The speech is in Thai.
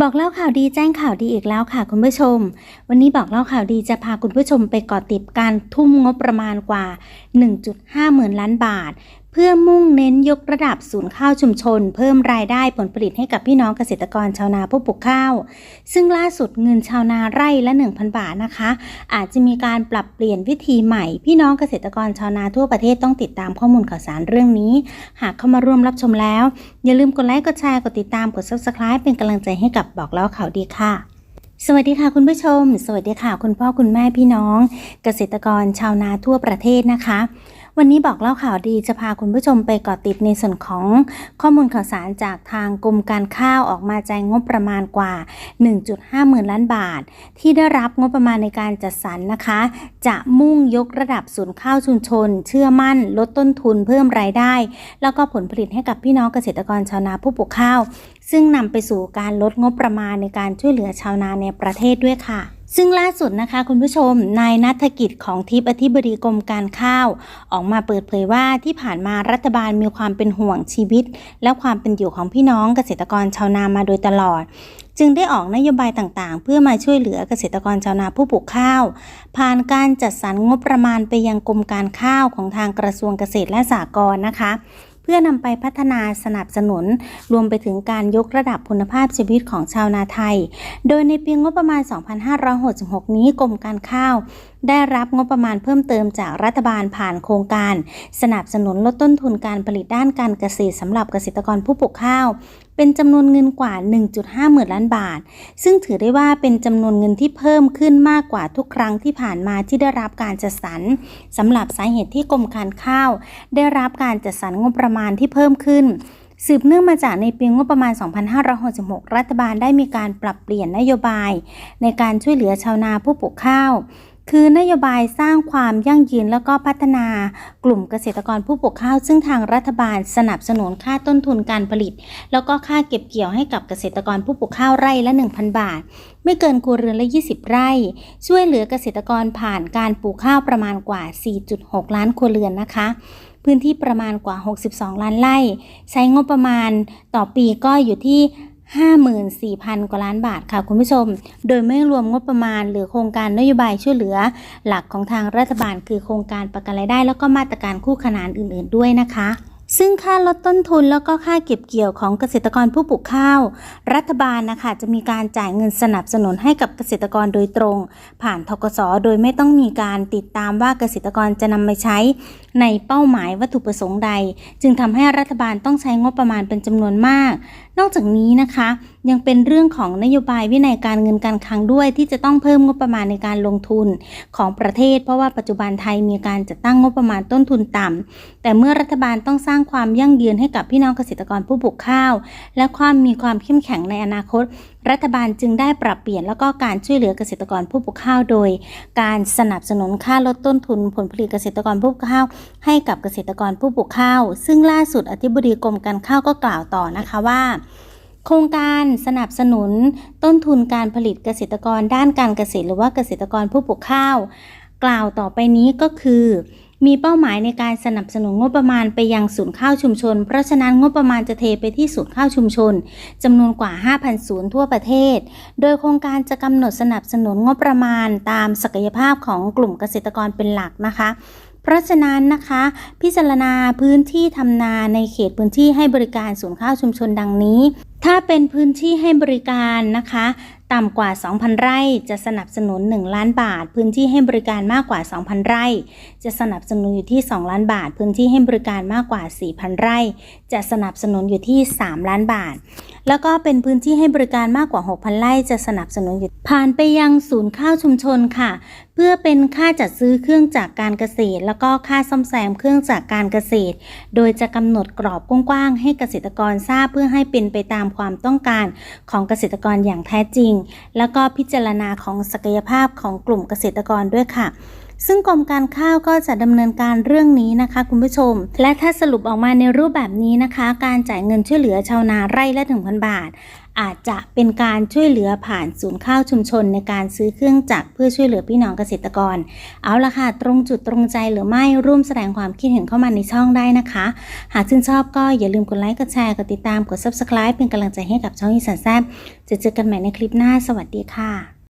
บอกเล่าข่าวดีแจ้งข่าวดีอีกแล้วค่ะคุณผู้ชม วันนี้บอกเล่าข่าวดีจะพาคุณผู้ชมไปเกาะติดการทุ่มงบประมาณกว่า 1.5 หมื่นล้านบาท เพื่อมุ่งเน้นยกระดับศูนย์ข้าวชุมชน เพิ่มรายได้ผลผลิตให้กับพี่น้องเกษตรกรชาวนาผู้ปลูกข้าว ซึ่งล่าสุดเงินชาวนาไร่ละ 1,000 บาทนะคะ อาจจะมีการปรับเปลี่ยนวิธีใหม่ พี่น้องเกษตรกรชาวนาทั่วประเทศต้องติดตามข้อมูลข่าวสารเรื่องนี้ หากเข้ามาร่วมรับชมแล้ว อย่าลืมกดไลค์กดแชร์กดติดตามกด subscribe เป็นกำลังใจให้กับบอกเล่าข่าวดีค่ะสวัสดีค่ะคุณผู้ชม สวัสดีค่ะคุณพ่อคุณแม่พี่น้อง เกษตรกรชาวนาทั่วประเทศนะคะ วันนี้บอกเล่าข่าวดีจะพาคุณผู้ชมไปเกาะติดในส่วนของข้อมูลข่าวสารจากทางกรมการข้าวออกมาแจ้งงบประมาณกว่า 1.5 หมื่นล้านบาท ที่ได้รับงบประมาณในการจัดสรรนะคะ จะมุ่งยกระดับศูนย์ข้าวชุมชน เชื่อมั่น ลดต้นทุนเพิ่มรายได้ แล้วก็ผลผลิตให้กับพี่น้องเกษตรกรชาวนาผู้ปลูกข้าว ซึ่งนำไปสู่การลดงบประมาณในการช่วยเหลือชาวนาในประเทศด้วยค่ะ ซึ่งล่าสุดนะคะคุณผู้ชมนายนัฐกิจของทิพย์อธิบดีกรมการข้าว ออกมาเปิดเผยว่าที่ผ่านมารัฐบาลมีความเป็นห่วงชีวิต และความเป็นอยู่ของพี่น้องเกษตรกรชาวนามาโดยตลอด จึงได้ออกนโยบายต่างๆ เพื่อมาช่วยเหลือเกษตรกรชาวนาผู้ปลูกข้าว ผ่านการจัดสรรงบประมาณไปยังกรมการข้าวของทางกระทรวงเกษตรและสหกรณ์นะคะ เพื่อนำไปพัฒนาสนับสนุน รวมไปถึงการยกระดับคุณภาพชีวิตของชาวนาไทย โดยในปีงบประมาณ 2566 นี้กรมการข้าว ได้รับงบประมาณเพิ่มเติมจากรัฐบาลผ่านโครงการ สนับสนุนลดต้นทุนการผลิตด้านการเกษตรสำหรับเกษตรกรผู้ปลูกข้าวเป็นจำนวนเงินกว่า 1.5 หมื่นล้านบาท ซึ่งถือได้ว่าเป็นจำนวนเงินที่เพิ่มขึ้นมากกว่าทุกครั้งที่ผ่านมาที่ได้รับการจัดสรรสำหรับสาเหตุที่กรมการข้าว ได้รับการจัดสรรงบประมาณที่เพิ่มขึ้นสืบเนื่องมาจากในปีงบประมาณ 2566 รัฐบาลได้มีการปรับเปลี่ยนนโยบาย ในการช่วยเหลือชาวนาผู้ปลูกข้าว คือนโยบายสร้างความยั่งยืนแล้วก็พัฒนากลุ่มเกษตรกรผู้ปลูกข้าว ซึ่งทางรัฐบาลสนับสนุนค่าต้นทุนการผลิต แล้วก็ค่าเก็บเกี่ยวให้กับเกษตรกรผู้ปลูกข้าวไร่ละ 1,000 บาท ไม่เกินครัวเรือนละ 20 ไร่ ช่วยเหลือเกษตรกรผ่านการปลูกข้าวประมาณกว่า 4.6 ล้านครัวเรือนนะคะ พื้นที่ประมาณกว่า 62 ล้านไร่ ใช้งบประมาณต่อปีก็อยู่ที่ 54,000 กว่าล้านบาทค่ะคุณผู้ชม โดยไม่รวมงบประมาณ หรือโครงการนโยบายช่วยเหลือ หลักของทางรัฐบาลคือโครงการประกันรายได้ แล้วก็มาตรการคู่ขนานอื่น ๆด้วยนะคะ ซึ่งค่าลดต้นทุนแล้วก็ค่าเก็บเกี่ยวของเกษตรกรผู้ปลูกข้าว รัฐบาลนะคะจะมีการจ่ายเงินสนับสนุนให้กับเกษตรกรโดยตรง ผ่านทกสโดยไม่ต้องมีการติดตามว่าเกษตรกรจะนำไปใช้ ในเป้าหมายวัตถุประสงค์ใด จึงทำให้รัฐบาลต้องใช้งบประมาณเป็นจำนวนมาก นอกจากนี้นะคะ ยังเป็นเรื่องของนโยบายวินัยการเงินการคลังด้วยที่จะต้องเพิ่มงบประมาณในการลงทุนของประเทศ เพราะว่าปัจจุบันไทยมีการจัดตั้งงบประมาณต้นทุนต่ำแต่เมื่อรัฐบาลต้องสร้างความยั่งยืนให้กับพี่น้องเกษตรกรผู้ปลูกข้าว และความมีความเข้มแข็งในอนาคต รัฐบาลจึงได้ปรับเปลี่ยนแล้วก็การช่วยเหลือเกษตรกรผู้ปลูกข้าวโดย การสนับสนุนค่าลดต้นทุนผลผลิตเกษตรกรผู้ปลูกข้าว ให้กับเกษตรกรผู้ปลูกข้าว ซึ่งล่าสุดอธิบดีกรมการข้าวก็กล่าวต่อนะคะว่าโครงการสนับสนุนต้นทุนการผลิตเกษตรกรด้านการเกษตรหรือว่าเกษตรกรผู้ปลูกข้าว กล่าวต่อไปนี้ก็คือ มีเป้าหมายในการสนับสนุนงบประมาณไปยังศูนย์ข้าวชุมชน เพราะฉะนั้นงบประมาณจะเทไปที่ศูนย์ข้าวชุมชนจำนวนกว่า 5,000 ศูนย์ทั่วประเทศ โดยโครงการจะกำหนดสนับสนุนงบประมาณตามศักยภาพของกลุ่มเกษตรกรเป็นหลักนะคะเพราะฉะนั้นนะคะ พิจารณาพื้นที่ทำนาในเขตพื้นที่ให้บริการศูนย์ข้าวชุมชนดังนี้ ถ้าเป็นพื้นที่ให้บริการนะคะต่ำกว่า 2,000 ไร่ จะสนับสนุน 1 ล้านบาท พื้นที่ให้บริการมากกว่า 2,000 ไร่ จะสนับสนุนอยู่ที่ 2 ล้านบาท พื้นที่ให้บริการมากกว่า 4,000 ไร่ จะสนับสนุนอยู่ที่ 3 ล้านบาท แล้วก็เป็นพื้นที่ให้บริการมากกว่า 6,000 ไร่ จะสนับสนุนอยู่ผ่านไปยังศูนย์ข้าวชุมชนค่ะ เพื่อเป็นค่าจัดซื้อเครื่องจักการเกษตร แล้วก็ค่าซ่อมแซมเครื่องจักการเกษตร โดยจะกำหนดกรอบกว้างๆให้เกษตรกรทราบเพื่อให้เป็นไปตามความต้องการของเกษตรกรอย่างแท้จริงแล้วก็พิจารณาของศักยภาพของกลุ่มเกษตรกรด้วยค่ะซึ่งกรมการข้าวก็จะดำเนินการเรื่องนี้นะคะ คุณผู้ชม และถ้าสรุปออกมาในรูปแบบนี้นะคะ การจ่ายเงินช่วยเหลือชาวนาไร่ละ1,000บาท อาจจะเป็นการช่วยเหลือผ่านศูนย์ข้าวชุมชนในการซื้อเครื่องจักรเพื่อช่วยเหลือพี่น้องเกษตรกร เอาละค่ะ ตรงจุดตรงใจหรือไม่ร่วมแสดงความคิดเห็นเข้ามาในช่องได้นะคะ หากชื่นชอบก็อย่าลืมกดไลค์กดแชร์กดติดตามกด subscribe เป็นกำลังใจให้กับช่องอีสานแซบจะเจอกันใหม่ในคลิปหน้า สวัสดีค่ะ